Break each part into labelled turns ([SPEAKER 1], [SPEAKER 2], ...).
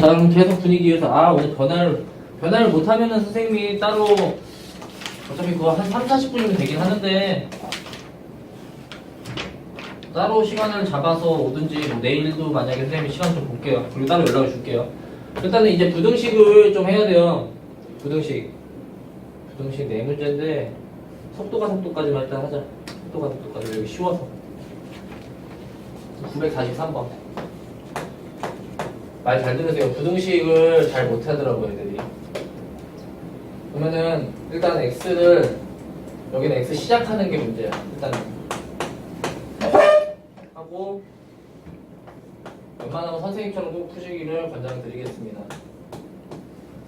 [SPEAKER 1] 자 그럼 계속 분위기에서 아 오늘 변화를 변화를 못하면은 선생님이 따로 어차피 그거 한 3, 40분이면 되긴 하는데 따로 시간을 잡아서 오든지 뭐 내일도 만약에 선생님이 시간 좀 볼게요. 그리고 따로 연락을 줄게요. 일단은 이제 부등식을 좀 해야 돼요. 부등식. 부등식 네 문제인데 속도가 속도까지만 일단 하자. 속도가 속도까지. 여기 쉬워서. 943번 말 잘 들으세요. 부등식을 잘 못하더라고요, 애들이. 그러면은 일단 x를 여기는 x 시작하는 게 문제야. 일단 하고 웬만하면 선생님처럼 꼭 푸시기를 권장드리겠습니다.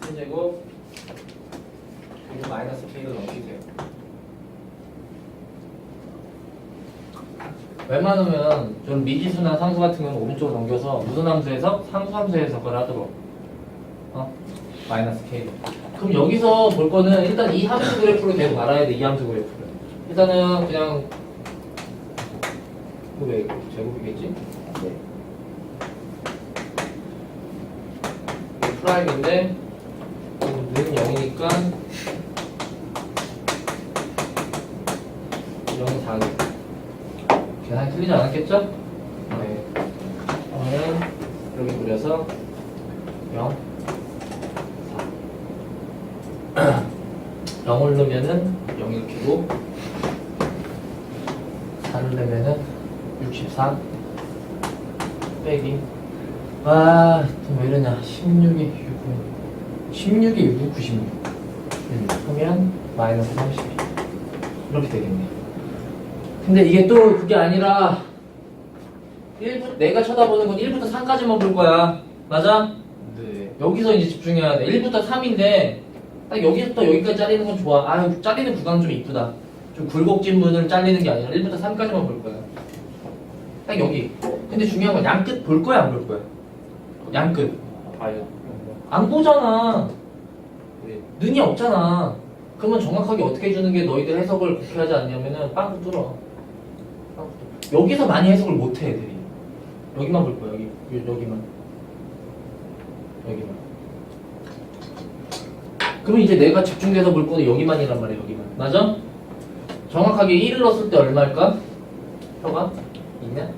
[SPEAKER 1] 세제곱 그리고 마이너스 k로 넘기세요. 웬만하면 좀 미지수나 상수 같은 경우는 오른쪽으로 넘겨서 무슨 함수에서 상수 함수에 해석을 하도록 어? 마이너스 K로 그럼 여기서 볼 거는 일단 이 함수 그래프로 계속 알아야 돼이 함수 그래프를 일단은 그냥 이거 왜 제곱이겠지? 네. 프라임인데 는 0이니까 0이 4겠다 계산이 틀리지 않았겠죠? 네. 그러면 이렇게 그려서 0, 4. 0을 넣으면은 0 이렇게고 4를 넣으면은 64 빼기. 와, 또왜 이러냐. 16에 6 16에 6, 96 음, 하면 마이너스 32 이렇게 되겠네요 근데 이게 또 그게 아니라 1부, 내가 쳐다보는 건 1부터 3까지만 볼 거야. 맞아?
[SPEAKER 2] 네.
[SPEAKER 1] 여기서 이제 집중해야 돼. 1부터 3인데 딱 여기부터 여기까지 잘리는 건 좋아. 아유, 잘리는 구간 좀 이쁘다. 좀 굴곡진 분을 잘리는 게 아니라 1부터 3까지만 볼 거야. 딱 여기. 근데 중요한 건 양끝 볼 거야, 안 볼 거야? 양끝.
[SPEAKER 2] 아요.
[SPEAKER 1] 안 보잖아.
[SPEAKER 2] 네.
[SPEAKER 1] 눈이 없잖아. 그러면 정확하게 어떻게 해주는 게 너희들 해석을 그렇게 하지 않냐면은 빵꾸 뚫어. 여기서 많이 해석을 못 해, 애들이. 여기만 볼 거야, 여기. 요- 여기만. 여기만. 그러면 이제 내가 집중돼서 볼 거는 여기만이란 말이야, 여기만. 맞아? 정확하게 1을 넣었을 때 얼마일까? 표가? 있냐?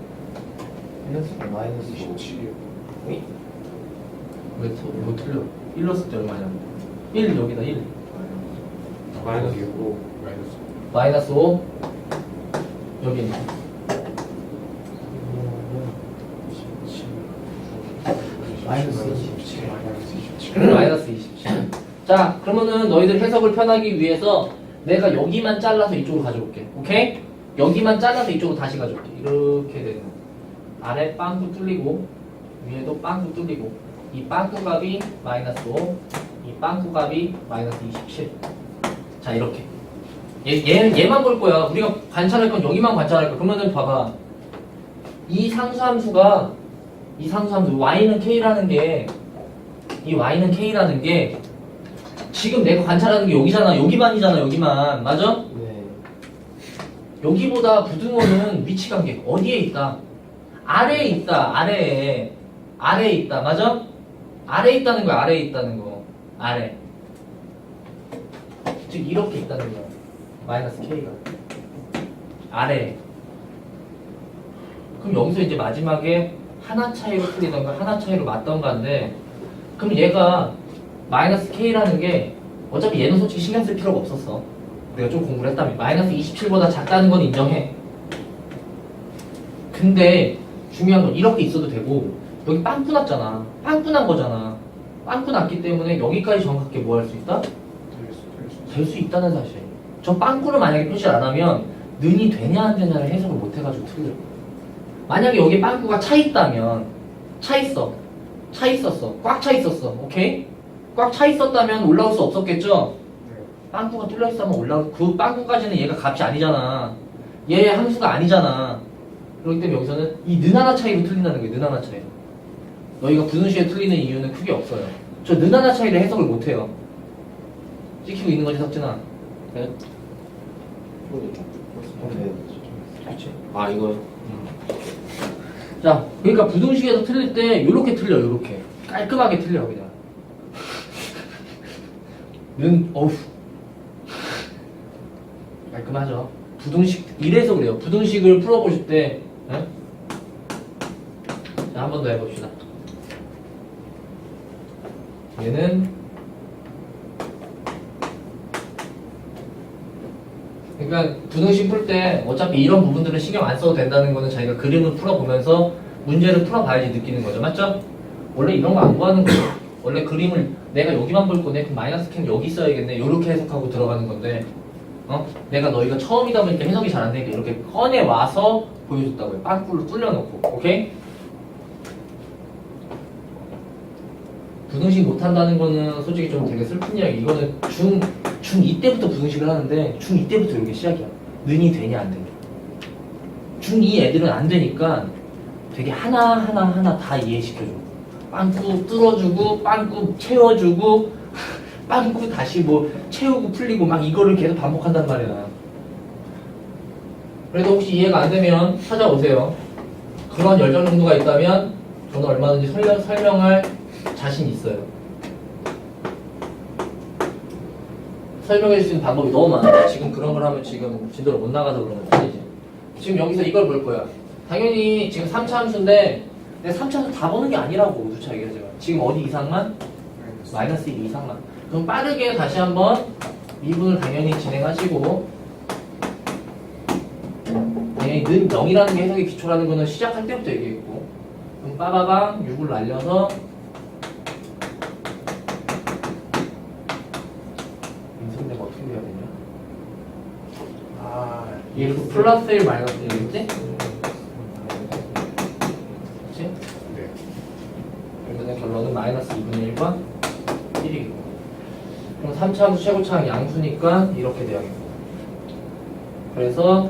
[SPEAKER 2] 마이너스 마이너스 27이요.
[SPEAKER 1] 왜, 틀- 뭐 틀려? 1 넣었을 때 얼마냐? 1 여기다 1.
[SPEAKER 2] 마이너스 5 마이너스
[SPEAKER 1] 마이너스 5 여기는 마이너스
[SPEAKER 2] 27 마이너스 27
[SPEAKER 1] 마이너스 27. 자, 그러면은 너희들 해석을 편하기 위해서 내가 여기만 잘라서 이쪽으로 가져올게. 오케이? 여기만 잘라서 이쪽으로 다시 가져올게. 이렇게 되는 거. 아래 빵꾸 뚫리고 위에도 빵꾸 뚫리고 이 빵꾸 값이 마이너스 5, 이 빵꾸 값이 마이너스 27. 자, 이렇게. 얘, 얘, 얘만 볼 거야. 우리가 관찰할 건 여기만 관찰할 거야. 그러면은 봐봐. 이 상수함수가 이 상수함수 y는 k라는 게 이 y는 k라는 게 지금 내가 관찰하는 게 여기잖아. 여기만이잖아. 여기만. 맞아?
[SPEAKER 2] 네.
[SPEAKER 1] 여기보다 부등호는 위치 관계 어디에 있다? 아래에 있다. 아래에. 아래에 있다. 맞아? 아래에 있다는 거야. 아래에 있다는 거. 아래. 즉 이렇게 있다는 거야. 마이너스 k가. 아래. 그럼 여기서 이제 마지막에 하나 차이로 틀리던가 하나 차이로 맞던가인데 그럼 얘가 마이너스 k라는 게 어차피 얘는 솔직히 신경 쓸 필요가 없었어. 내가 좀 공부를 했다면 마이너스 27보다 작다는 건 인정해. 근데 중요한 건 이렇게 있어도 되고 여기 빵꾸 났잖아. 빵꾸 난 거잖아. 빵꾸 났기 때문에 여기까지 정확하게 뭐 할 수 있다? 될 수 있다는 사실. 저 빵꾸를 만약에 표시를 안 하면 는이 되냐 안 되냐를 해석을 못 해가지고 틀려. 만약에 여기 빵꾸가 차 있다면 차 있어. 차 있었어. 꽉 차 있었어. 오케이? 꽉 차 있었다면 올라올 수 없었겠죠? 빵꾸가 뚫려 있으면 올라올 그 빵꾸까지는 얘가 값이 아니잖아. 얘 함수가 아니잖아. 그렇기 때문에 여기서는 이 는 하나 차이로 틀린다는 거예요. 는 하나 차이. 너희가 분수에 틀리는 이유는 크게 없어요. 저 는 하나 차이를 해석을 못 해요. 찍히고 있는 거지 석진아. 네. 그렇지. 아 이거. 자, 그러니까 부등식에서 틀릴 때 이렇게 틀려, 이렇게. 깔끔하게 틀려 그냥 는 어우 깔끔하죠 부등식 이래서 그래요 부등식을 풀어보실 때한번 더 해봅시다 얘는 그러니까 부등식 풀 때 어차피 이런 부분들은 신경 안 써도 된다는 거는 자기가 그림을 풀어보면서 문제를 풀어봐야지 느끼는 거죠 맞죠? 원래 이런 거 안 구하는 거예요 원래 그림을 내가 여기만 볼 거네 그럼 마이너스 캔 여기 써야겠네 이렇게 해석하고 들어가는 건데 어? 내가 너희가 처음이다 보니까 해석이 잘 안 되니까 이렇게 꺼내 와서 보여줬다고요 빵꾸를 뚫려놓고 오케이? 부등식 못한다는 거는 솔직히 좀 되게 슬픈 이야기. 이거는 중, 중2 때부터 부등식을 하는데 중2 때부터 이렇게 시작이야. 는이 되냐, 안 되냐. 중2 애들은 안 되니까 되게 하나하나 하나 다 이해시켜줘. 빵꾸 뚫어주고, 빵꾸 채워주고, 빵꾸 다시 뭐 채우고 풀리고 막 이거를 계속 반복한단 말이야. 그래도 혹시 이해가 안 되면 찾아오세요. 그런 열정 정도가 있다면 저는 얼마든지 설명, 설명할 자신 있어요. 설명해 줄 수 있는 방법이 너무 많아요. 지금 그런 걸 하면 지금 진도를 못 나가서 그런 거 아니지. 지금 여기서 이걸 볼 거야. 당연히 지금 3차 함수인데 내가 3차 함수 다 보는 게 아니라고 누차 얘기하지만 지금 어디 이상만? 마이너스 1 이상만. 그럼 빠르게 다시 한번 미분을 당연히 진행하시고 당연히 는 0이라는 게 해석의 기초라는 거는 시작할 때부터 얘기했고 그럼 빠바방 6을 날려서 인수인데가 어떻게 돼야 되냐?
[SPEAKER 2] 아,
[SPEAKER 1] 얘를 또 플러스 1 마이너스 1이겠지? 그치?
[SPEAKER 2] 네.
[SPEAKER 1] 그러면 결론은 마이너스 2분의 1과 1이고 그럼 3차함수 최고차항 양수니까 이렇게 돼야겠고 그래서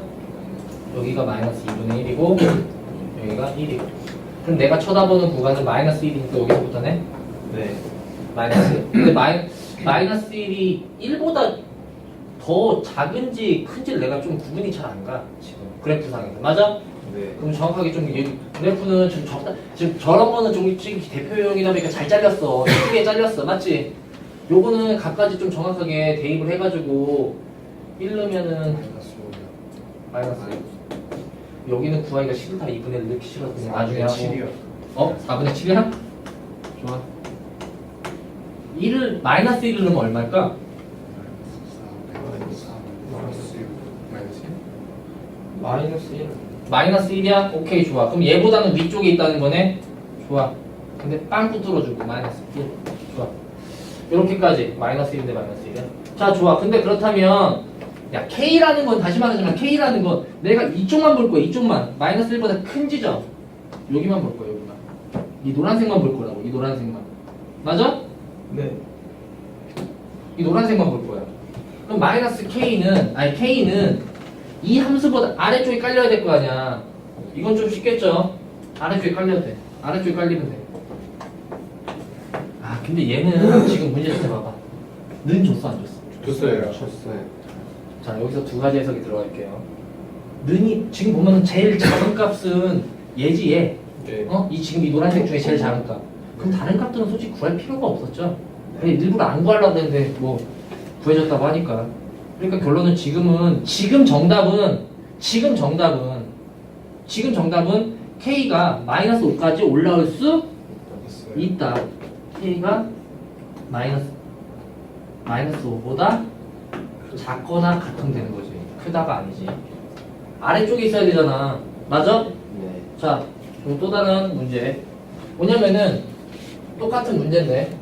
[SPEAKER 1] 여기가 마이너스 2분의 1이고 여기가 1이고 그럼 내가 쳐다보는 구간은 마이너스 1이니까 여기서부터네
[SPEAKER 2] 네.
[SPEAKER 1] 마이너스 1 근데 마이, 마이너스 1이 1보다 더 작은지 큰지를 내가 좀 구분이 잘 안 가 지금 그래프상에서 맞아?
[SPEAKER 2] 네.
[SPEAKER 1] 그럼 정확하게 좀 얘기- 그래프는 지금 적다 지금 저런 거는 좀 지금 대표용이다 보니까 잘 잘렸어 크게 잘렸어 맞지? 요거는 각가지 좀 정확하게 대입을 해가지고 1 넣으면은
[SPEAKER 2] 마이너스
[SPEAKER 1] 마이너스 여기는 구하기가 싫다 2분의 1 넣기 싫어서 그냥 나중에
[SPEAKER 2] 4분의
[SPEAKER 1] 하고
[SPEAKER 2] 7이요.
[SPEAKER 1] 어? 4분의 7이야? 좋아 1을 마이너스 1을 넣으면 얼마일까?
[SPEAKER 2] 마이너스 4, 마이너스 6, 마이너스 1.
[SPEAKER 1] 마이너스 1 마이너스 1이야? 오케이 좋아. 그럼 얘보다는 위쪽에 있다는 거네? 좋아. 근데 빵꾸 뚫어주고 마이너스 1 좋아. 이렇게까지. 마이너스 1인데 마이너스 1이야? 자 좋아. 근데 그렇다면 야 K라는 건 다시 말하자면 K라는 건 내가 이쪽만 볼 거야 이쪽만. 마이너스 1보다 큰 지점. 여기만 볼 거야 여기만. 이 노란색만 볼 거라고 이 노란색만. 맞아?
[SPEAKER 2] 네.
[SPEAKER 1] 이 노란색만 볼 거야. 그럼 마이너스 k는 아니 k는 이 함수보다 아래쪽에 깔려야 될 거 아니야. 이건 좀 쉽겠죠? 아래쪽에 깔려도 돼. 아래쪽에 깔리면 돼. 아 근데 얘는 지금 문제 좀 봐봐. 는 줬어 안 줬어?
[SPEAKER 2] 줬어요. 줬어요.
[SPEAKER 1] 자 여기서 두 가지 해석이 들어갈게요. 는이 지금 보면 제일 작은 값은 얘지 얘.
[SPEAKER 2] 네.
[SPEAKER 1] 어? 이 지금 이 노란색 중에 제일 작은 값. 그럼 다른 값들은 솔직히 구할 필요가 없었죠. 근데 일부러 안 구하려고 했는데 뭐 구해줬다고 하니까. 그러니까 결론은 지금은 지금 정답은 지금 정답은 지금 정답은 k가 마이너스 5까지 올라올 수. 있다. k가 마이너스 마이너스 5보다 작거나 같으면 되는 거지. 크다가 아니지. 아래쪽에 있어야 되잖아. 맞아?
[SPEAKER 2] 네.
[SPEAKER 1] 자, 그럼 또 다른 문제. 뭐냐면은 똑같은 문제인데.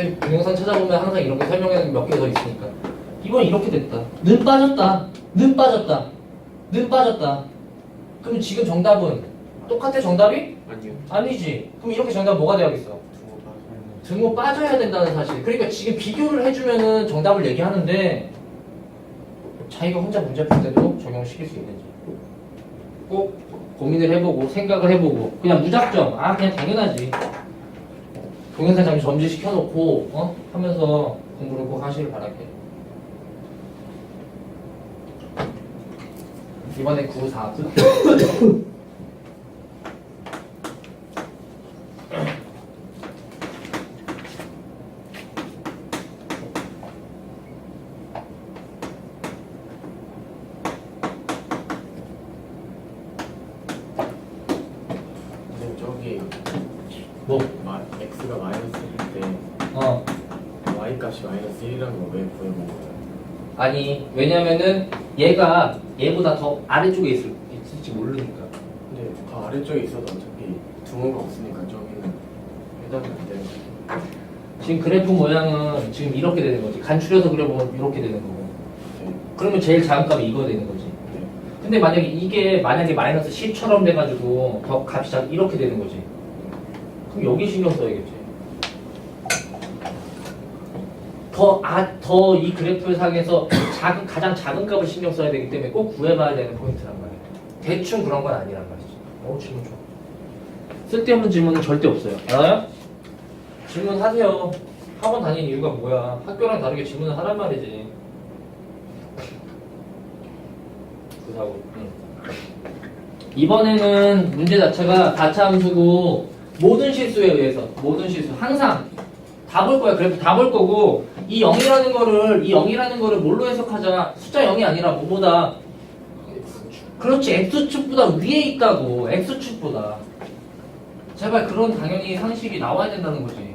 [SPEAKER 1] 선생님 동영상 찾아보면 항상 이런 거 설명해 몇개 더 있으니까. 이번 이렇게 됐다. 는 빠졌다. 는 빠졌다. 는 빠졌다. 그럼 지금 정답은 똑같아 정답이?
[SPEAKER 2] 아니요.
[SPEAKER 1] 아니지. 그럼 이렇게 정답 뭐가 돼야겠어? 등호 빠져야 된다는 사실. 그러니까 지금 비교를 해주면은 정답을 얘기하는데 자기가 혼자 문제 풀 때도 적용시킬 수 있는지 꼭 고민을 해보고 생각을 해보고 그냥 무작정 아 그냥 당연하지 동영상 잠시 점지 시켜놓고 어 하면서 공부를 꼭 하시길 바랄게. 이번에 9, 4.
[SPEAKER 2] x가 마이너스 1일 때
[SPEAKER 1] 어
[SPEAKER 2] y 값이 마이너스 1이라는 걸왜 구해본 거예요?
[SPEAKER 1] 아니 왜냐면은 얘가 얘보다 더 아래쪽에 있을, 있을지 모르니까
[SPEAKER 2] 근데 더 아래쪽에 있어도 어차피 등호가 없으니까 저기는 해당이 안 되는 거예요.
[SPEAKER 1] 지금 그래프 모양은 지금 이렇게 되는 거지 간추려서 그려보면 이렇게 되는 거고
[SPEAKER 2] 네.
[SPEAKER 1] 그러면 제일 작은 값이 이거 되는 거지
[SPEAKER 2] 네.
[SPEAKER 1] 근데 만약에 이게 만약에 마이너스 10처럼 돼가지고 더 값이 작 이렇게 되는 거지 그럼 여기 신경 써야겠지 더 아 더 이 그래프 상에서 작은 가장 작은 값을 신경 써야 되기 때문에 꼭 구해봐야 되는 포인트란 말이야 대충 그런 건 아니란 말이지 어 질문 좋아. 쓸데없는 질문은 절대 없어요. 알아요? 질문 하세요. 학원 다니는 이유가 뭐야? 학교랑 다르게 질문을 하란 말이지. 그사고. 이번에는 문제 자체가 가차 함수고 모든 실수에 의해서 모든 실수 항상 다 볼 거야. 그래도 다볼 거고 이 0이라는 거를 이 0이라는 거를 뭘로 해석하자? 숫자 0이 아니라 뭐보다 그렇지 x축보다 위에 있다고 x축보다 제발 그런 당연히 상식이 나와야 된다는 거지.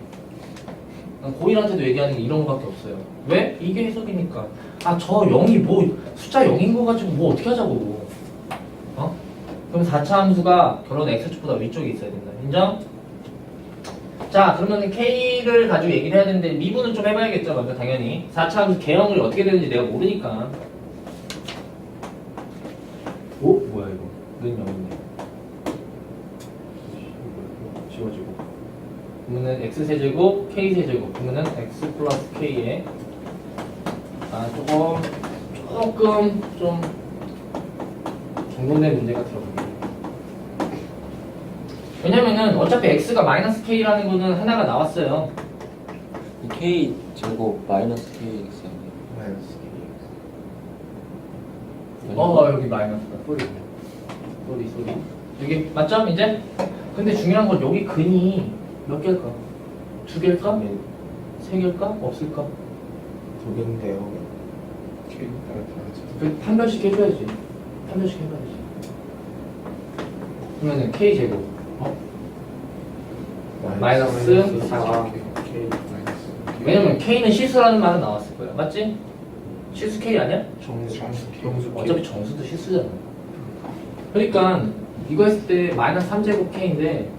[SPEAKER 1] 난 고일한테도 얘기하는 게 이런 거밖에 없어요. 왜? 이게 해석이니까. 아, 저 0이 뭐, 숫자 0인 거 가지고 뭐 어떻게 하자고. 어? 그럼 4차 함수가 결혼 x축보다 위쪽에 있어야 된다. 인정? 자, 그러면 K를 가지고 얘기를 해야 되는데, 미분은 좀 해봐야겠죠, 먼저 당연히. 4차 함수 개형을 어떻게 되는지 내가 모르니까. 오? 뭐야, 이거. 는 0인데. 지워지고. 그러면은 x세제곱, k세제곱. 그러면은 x 플러스 k에 아, 조금, 조금 좀 정돈된 문제가 들어갑니다. 왜냐면은 어차피 x가 마이너스 k라는 거는 하나가 나왔어요.
[SPEAKER 3] 이 K 제곱 마이너스 KX 아니에요?
[SPEAKER 2] 마이너스
[SPEAKER 1] 어, 여기 마이너스다. 소리. 소리, 소리. 여기 맞죠? 이제? 근데 중요한 건 여기 근이 몇 개일까? 두 개일까? 세 개일까? 없을까?
[SPEAKER 3] 두 개인데요.
[SPEAKER 2] K 따라 다르죠.
[SPEAKER 1] 그 판별식 해줘야지. 판별식 해봐야지. 그러면은 k 제곱. 어? 마이너스 사.
[SPEAKER 2] K, K 마이너스
[SPEAKER 1] 왜냐면 k는 실수라는 말은 나왔을 거야. 맞지? 실수 k 아니야?
[SPEAKER 2] 정수 정수
[SPEAKER 1] 정수. 어차피 정수도 실수잖아. 그러니까 이거 했을 때 마이너스 3제곱 k인데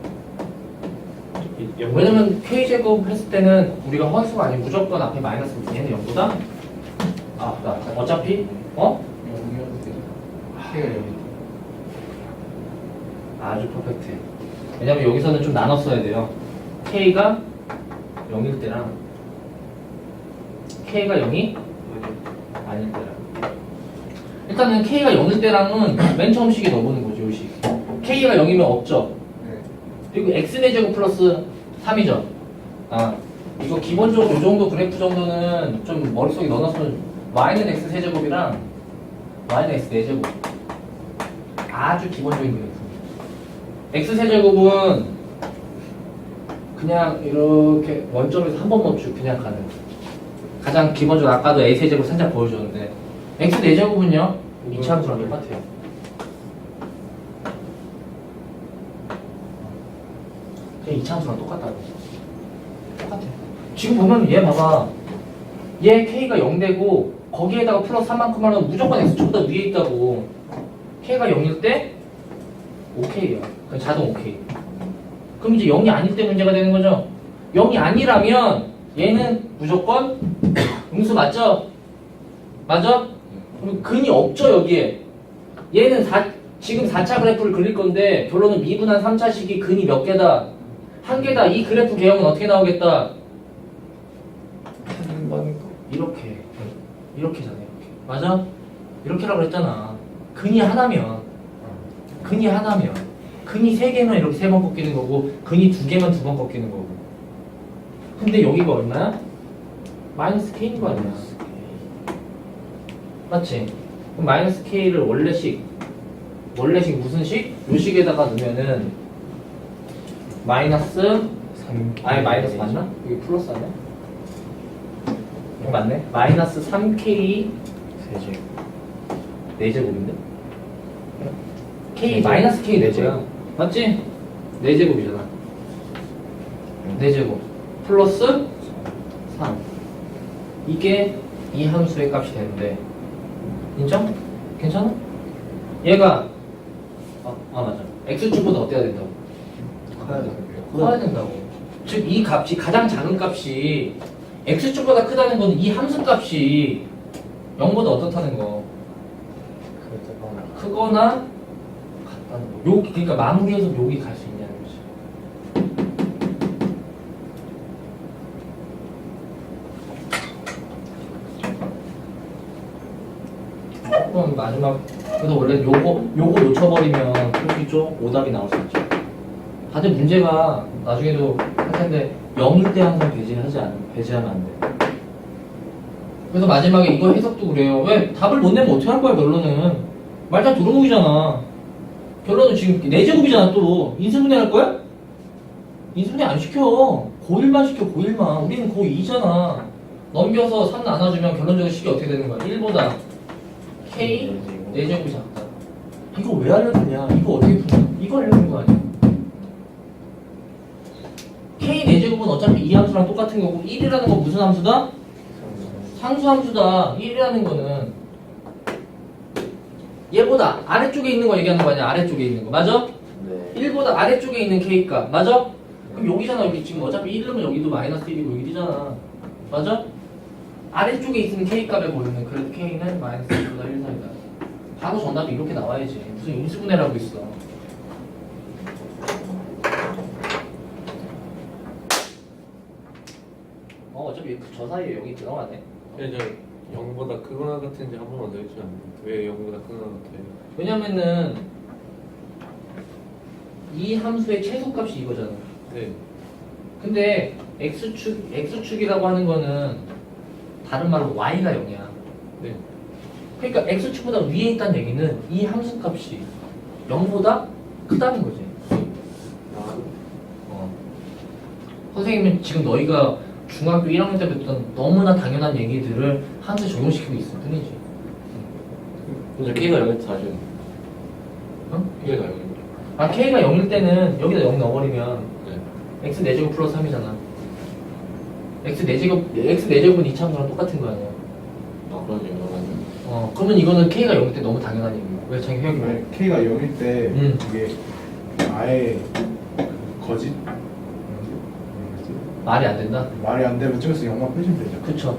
[SPEAKER 1] 왜냐면 k 제곱 했을 때는 우리가 허수가 아니고 무조건 앞에 마이너스 얘는 0보다 아, 나 어차피 어? K가 0이다. 아주 퍼펙트. 왜냐면 여기서는 좀 나눴어야 돼요. K가 0일 때랑 K가 0이 아닐 때랑. 일단은 K가 0일 때랑은 맨 처음 식에 넣어보는 거죠, 요 식. K가 0이면 없죠.
[SPEAKER 2] 네.
[SPEAKER 1] 그리고 X네 제곱 플러스 3이죠. 아, 이거 기본적으로 이 정도 그래프 정도는 좀 머릿속에 넣어놨으면 Y는 X 세제곱이랑 Y는 X 4제곱. 아주 기본적인 그래프. X 세제곱은 그냥 이렇게 원점에서 한 번 멈추고 그냥 가는 가장 기본적으로 아까도 A 세제곱 살짝 보여줬는데 X 4제곱은요? 이 차함수랑 똑같아요. 그냥 이 차함수랑 똑같다고. 똑같아. 지금 보면 얘 봐봐. 얘 K가 0되고 거기에다가 플러스 3만큼 하면 무조건 X축보다 위에 있다고. K가 0일 때 OK야. 그냥 자동 OK. 그럼 이제 0이 아닐 때 문제가 되는 거죠. 0이 아니라면 얘는 무조건 음수 맞죠? 맞아? 그럼 근이 없죠 여기에. 얘는 4, 지금 4차 그래프를 그릴 건데 결론은 미분한 3차식이 근이 몇 개다? 한 개다. 이 그래프 개형은 어떻게 나오겠다? 이렇게 이렇게잖아 이렇게 맞아? 이렇게라고 했잖아 근이 하나면 근이 하나면 근이 세 개면 이렇게 세 번 꺾이는 거고 근이 두 개면 두번 꺾이는 거고 근데 여기가 얼마야? 마이너스 k인 거 아니야 맞지? 그럼 마이너스 k를 원래식 원래식 무슨 식? 요 식에다가 넣으면은 마이너스
[SPEAKER 3] 3
[SPEAKER 1] 아니 마이너스 맞나? 여기 플러스 아니야? 맞네. 마이너스 3k
[SPEAKER 3] 세제
[SPEAKER 1] 4제곱인데? k 마이너스 k 4제곱 맞지? 4제곱이잖아. 4제곱 플러스 3 이게 이 함수의 값이 되는데 인정? 괜찮아? 얘가 아, 아 맞아 x축보다 어때야 된다고?
[SPEAKER 2] 커야.
[SPEAKER 1] 커야 된다고 즉 이 값이 가장 작은 값이 x축보다 크다는 건 이 함수 값이 0보다 어떻다는 거 크거나 같다는 거. 요 그러니까 마무리해서 여기 갈 수 있냐는 거지. 그럼 마지막 그래서 원래 요거 요거 놓쳐버리면 솔직히죠 오답이 나올 수 있죠. 다들 문제가 나중에도 할 텐데 0일 때 항상 배제하지 않 배제하면 안 돼. 그래서 마지막에 이거 해석도 그래요. 왜 답을 못 내면 어떻게 할 거야 결론은 말다 도루묵이잖아. 결론은 지금 4제곱이잖아 또 인수분해 할 거야? 인수분해 안 시켜. 고1만 시켜 고1만. 우리는 고2잖아. 넘겨서 3 나눠주면 결론적으로 식이 어떻게 되는 거야? 1보다 K 4제곱이 작다. 이거 왜 알려주냐? 이거 어떻게 푸냐? 이거 알려준 거 아니야? K 4제곱은 어차피 이 함수랑 똑같은 거고 1이라는 건 무슨 함수다? 상수 함수다 1이라는 거는 얘보다 아래쪽에 있는 거 얘기하는 거 아니야? 아래쪽에 있는 거. 맞아?
[SPEAKER 3] 네.
[SPEAKER 1] 1보다 아래쪽에 있는 K값. 맞아? 그럼 여기잖아 여기 지금 어차피 1이면 여기도 마이너스 1이고 여기 1이잖아. 맞아? 아래쪽에 있는 K값에 보이는 그래도 K는 마이너스 1보다 1 사이다. 바로 정답이 이렇게 나와야지. 무슨 인수분해라고 있어. 어 어차피 그저 사이에 여기 들어가네.
[SPEAKER 4] 이제 0보다 크거나 같은지 한 번만 더 해주면 안 돼? 왜 0보다 크거나 같아요?
[SPEAKER 1] 왜냐면은 이 함수의 최소값이 이거잖아.
[SPEAKER 4] 네.
[SPEAKER 1] 근데 x축 x축이라고 하는 거는 다른 말로 y가 0이야.
[SPEAKER 4] 네.
[SPEAKER 1] 그러니까 x축보다 위에 있다는 얘기는 이 함수 값이 0보다 크다는 거지.
[SPEAKER 4] 아,
[SPEAKER 1] 어. 선생님은 지금 너희가 중학교 1학년 때 뱉던 너무나 당연한 얘기들을 함수에 적용시키고 있을 뿐이지.
[SPEAKER 3] 근데 K가 0일 때 다시
[SPEAKER 1] 어?
[SPEAKER 4] 이게 나요.
[SPEAKER 1] 아 k가 0일 때는 여기다 0 넣어버리면
[SPEAKER 4] 네.
[SPEAKER 1] x 4제곱 플러스 3이잖아. x 4제곱, x 4제곱은 이차함수랑 똑같은 거 아니야.
[SPEAKER 3] 아 그러네요. 맞네.
[SPEAKER 1] 어, 그러면 이거는 k가 0일 때 너무 당연한 얘기야. 왜 자기 왜?
[SPEAKER 5] 네, K가 0일 때
[SPEAKER 1] 음.
[SPEAKER 5] 이게 아예 그 거짓 뭐지?
[SPEAKER 1] 말이 안 된다?
[SPEAKER 5] 말이 안 되면 저기서 0만 빼시면 되죠.
[SPEAKER 1] 그쵸.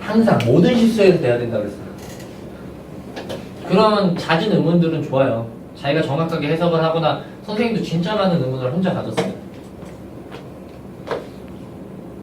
[SPEAKER 1] 항상 모든 실수에서 돼야 된다 그랬어. 그런 잦은 의문들은 좋아요. 자기가 정확하게 해석을 하거나 선생님도 진짜 많은 의문을 혼자 가졌어요.